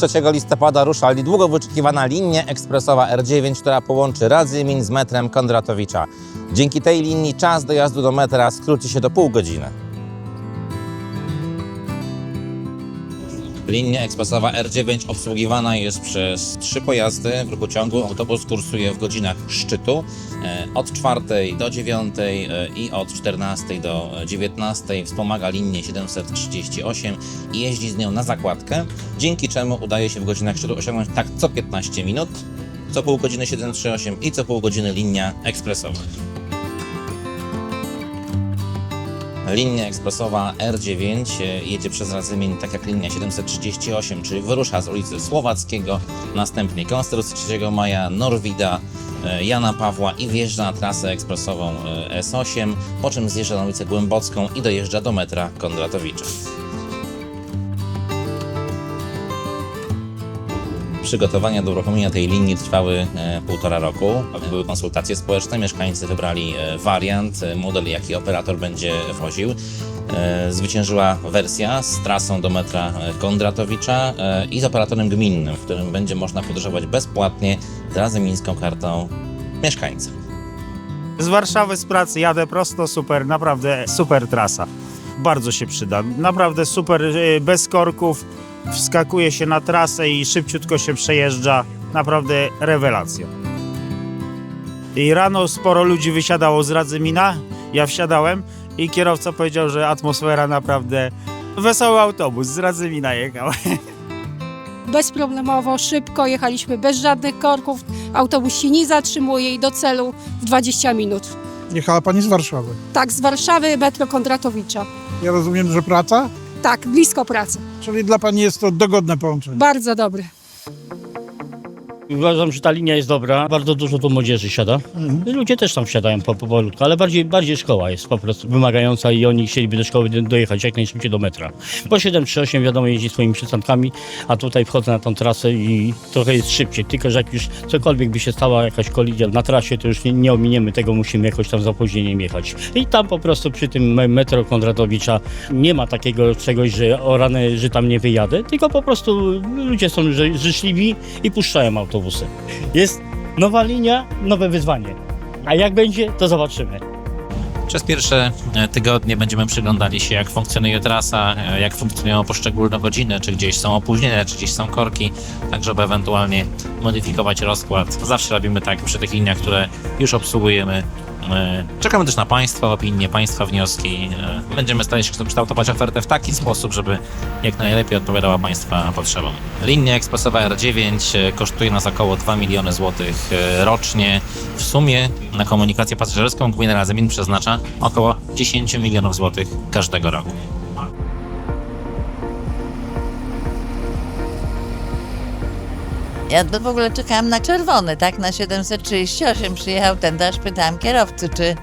3 listopada rusza długo wyczekiwana linia ekspresowa R9, która połączy Radzymin z metrem Kondratowicza. Dzięki tej linii czas dojazdu do metra skróci się do pół godziny. Linia ekspresowa R9 obsługiwana jest przez trzy pojazdy w ruchu ciągu. Autobus kursuje w godzinach szczytu e, od 4 do 9 e, i od 14 do 19. Wspomaga linię 738 i jeździ z nią na zakładkę, dzięki czemu udaje się w godzinach szczytu osiągnąć tak co 15 minut, co pół godziny 738 i co pół godziny linia ekspresowa. Linia ekspresowa R9 e, jedzie przez Radzymin tak jak linia 738, czyli wyrusza z ulicy Słowackiego, następnie Konstytucji 3 Maja, Norwida, e, Jana Pawła i wjeżdża na trasę ekspresową e, S8, po czym zjeżdża na ulicę Głębocką i dojeżdża do metra Kondratowicza. Przygotowania do uruchomienia tej linii trwały e, półtora roku. Były konsultacje społeczne, mieszkańcy wybrali e, wariant, e, model, jaki operator będzie woził. Zwyciężyła wersja z trasą do metra Kondratowicza i z operatorem gminnym, w którym będzie można podróżować bezpłatnie z razymińską kartą mieszkańca. Z Warszawy z pracy jadę prosto, super, naprawdę super trasa. Bardzo się przyda. Naprawdę super, bez korków. Wskakuje się na trasę i szybciutko się przejeżdża. Naprawdę rewelacja. I rano sporo ludzi wysiadało z Radzymina. Ja wsiadałem i kierowca powiedział, że atmosfera naprawdę... Wesoły autobus z Radzymina jechał. bezproblemowo, szybko jechaliśmy bez żadnych korków. Autobus się nie zatrzymuje i do celu w 20 minut. Jechała pani z Warszawy. Tak, z Warszawy metro Kondratowicza. Ja rozumiem, że praca? Tak, blisko pracy. Czyli dla pani jest to dogodne połączenie. Bardzo dobry. Uważam, że ta linia jest dobra. Bardzo dużo tu młodzieży siada. I Ludzie też tam wsiadają po, powolutku, ale bardziej, bardziej szkoła jest po prostu wymagająca i oni chcieliby do szkoły do- dojechać jak najszybciej do metra. Po 738 wiadomo jeździ swoimi przystankami, a tutaj wchodzę na tą trasę i trochę jest szybciej. Tylko, że jak już cokolwiek by się stała jakaś kolizja na trasie, to już nie, nie ominiemy tego, musimy jakoś tam z opóźnieniem jechać. I tam po prostu przy tym me- metro Kondratowicza nie ma takiego czegoś, że o rany, że tam nie wyjadę, tylko po prostu ludzie są ży- życzliwi i puszczają autobusy. Jest nowa linia, nowe wyzwanie. A jak będzie, to zobaczymy. Przez pierwsze e, tygodnie będziemy przyglądali się, jak funkcjonuje trasa, e, jak funkcjonują poszczególne godziny, czy gdzieś są opóźnienia, czy gdzieś są korki, tak żeby ewentualnie modyfikować rozkład. Zawsze robimy tak przy tych liniach, które już obsługujemy. E, Czekamy też na Państwa opinie, Państwa wnioski. E, Będziemy starać się kształtować ofertę w taki sposób, żeby jak najlepiej odpowiadała Państwa potrzebom. Linia ekspresowa R9 e, kosztuje nas około 2 miliony złotych rocznie. W sumie na komunikację pasażerską gmina Radzymin przeznacza około 10 milionów złotych każdego roku. Ja w ogóle czekałam na czerwony, tak? Na 738 przyjechał ten, aż pytałam kierowcy, czy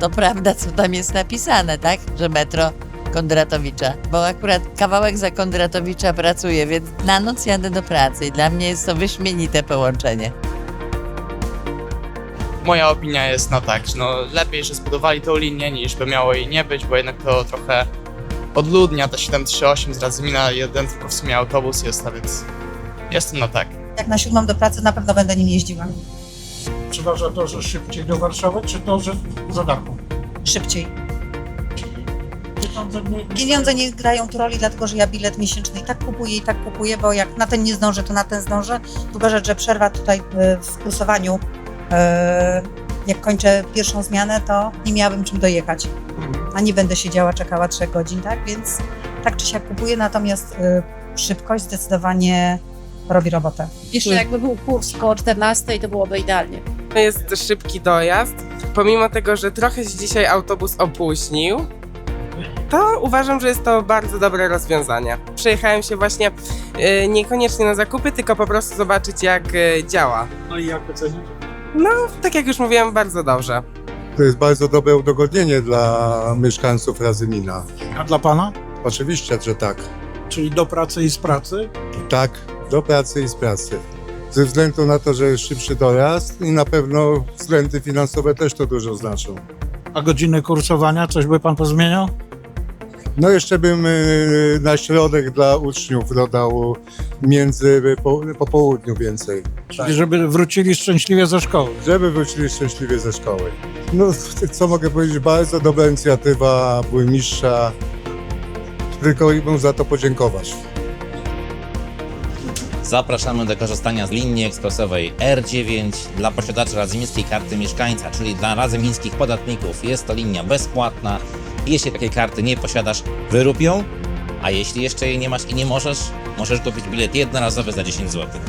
to prawda, co tam jest napisane, tak? Że metro Kondratowicza. Bo akurat kawałek za Kondratowicza pracuję, więc na noc jadę do pracy i dla mnie jest to wyśmienite połączenie. Moja opinia jest no tak, że no lepiej, że zbudowali tą linię niż by miało jej nie być, bo jednak to trochę odludnia ta 738 z Radzymina, jeden tylko w sumie autobus jest, a więc jestem na tak. Jak na siódmą do pracy na pewno będę nim jeździła. Przeważa to, że szybciej do Warszawy, czy to, że za darmo? Szybciej. Pieniądze nie grają tu roli, dlatego że ja bilet miesięczny i tak kupuję, i tak kupuję, bo jak na ten nie zdążę, to na ten zdążę. Druga rzecz, że przerwa tutaj y, w kursowaniu, y, jak kończę pierwszą zmianę, to nie miałabym czym dojechać. A nie będę siedziała, czekała trzech godzin, tak? Więc tak czy siak kupuję, natomiast y, szybkość zdecydowanie robi robotę. Jeszcze jakby był kurs koło 14, to byłoby idealnie. Jest szybki dojazd. Pomimo tego, że trochę się dzisiaj autobus opóźnił, to uważam, że jest to bardzo dobre rozwiązanie. Przejechałem się właśnie y, niekoniecznie na zakupy, tylko po prostu zobaczyć, jak y, działa. No i jak ocenić? No, tak jak już mówiłem, bardzo dobrze. To jest bardzo dobre udogodnienie dla mieszkańców Razymina. A dla pana? Oczywiście, że tak. Czyli do pracy i z pracy? Tak, do pracy i z pracy. Ze względu na to, że jest szybszy dojazd i na pewno względy finansowe też to dużo znaczą. A godziny kursowania, coś by pan pozmieniał? No jeszcze bym y, na środek dla uczniów dodał między po, po południu więcej. Czyli żeby wrócili szczęśliwie ze szkoły. Żeby wrócili szczęśliwie ze szkoły. No co mogę powiedzieć, bardzo dobra inicjatywa burmistrza. Tylko im za to podziękować. Zapraszamy do korzystania z linii ekspresowej R9 dla posiadaczy radzymińskiej karty mieszkańca, czyli dla radzymińskich podatników. Jest to linia bezpłatna. Jeśli takiej karty nie posiadasz, wyrób ją, a jeśli jeszcze jej nie masz i nie możesz, możesz kupić bilet jednorazowy za 10 zł.